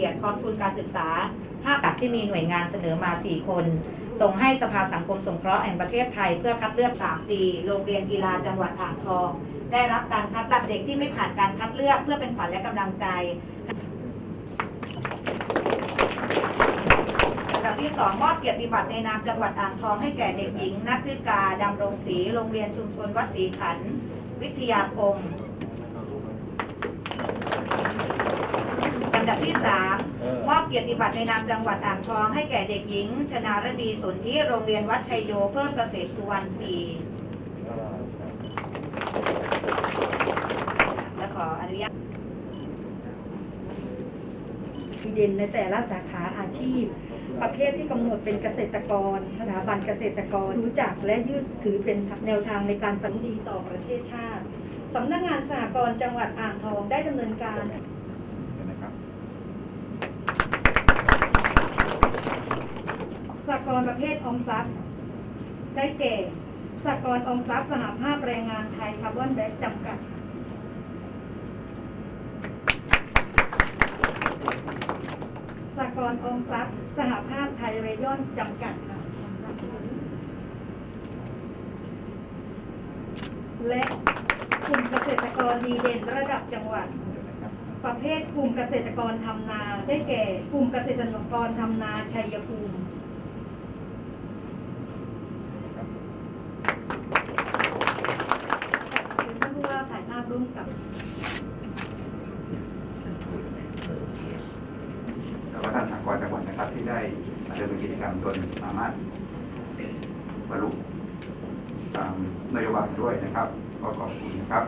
กียรติพร้อมทุนการศึกษา5ตักที่มีหน่วยงานเสนอมา 4 คน ส่งให้สภาสังคมสงเคราะห์แห่งประเทศไทยเพื่อคัดเลือก 3 ปี โรงเรียนกีฬาจังหวัดอ่างทอง ได้รับการคัดตัดเด็กที่ไม่ผ่านการคัดเลือกเพื่อเป็นขวัญและกำลังใจลำดับที่สองมอบเกียรติบัตรในนามจังหวัดอ่างทองให้แก่เด็กหญิงนักวิกาดำรงศรีโรงเรียนชุมชนวัดศรีขัน วิทยาคมลำดับ ที่สามมอบเกียรติบัตรในนามจังหวัดอ่างทองให้แก่เด็กหญิง ชนารดีสนที่โรงเรียนวัดชัยโยเพิ่มเกษตรสุวรรณศรีและขออนุญาตดีเด่นในแต่ละสาขาอาชีพ ประเภทที่กำหนดเป็นเกษตรกร สถาบันเกษตรกรรู้จักและยืดถือเป็นแนวทางในการฝันดีต่อประเทศชาติสำนักงานสหกรณ์จังหวัดอ่างทองได้ดำเนินการ นะครับ สห กรณ์ประเภทออมทรัพย์ ได้แก่สหกรณ์ออมทรัพย์สหภาพแรงงานไทยคาร์บอนแบ็กจำกัด สหกรณ์ออมทรัพย์สหภาพไทยเรยอนจำกัดค่ะ และกลุ่มเกษตรกรดีเด่นระดับจังหวัด ประเภทกลุ่มเกษตรกรทำนา ได้แก่กลุ่มเกษตรกรทำนาชัยภูมิ ป็นท่านผู้ว่าถ่ายภาพร่วมกับแล้วก็ท่านสากลจังหวัดนะครับที่ได้ดำเนินกิจกรรมจนสามารถบรรลุตามนโยบายด้วยนะครับ ก็ขอบคุณนะครับ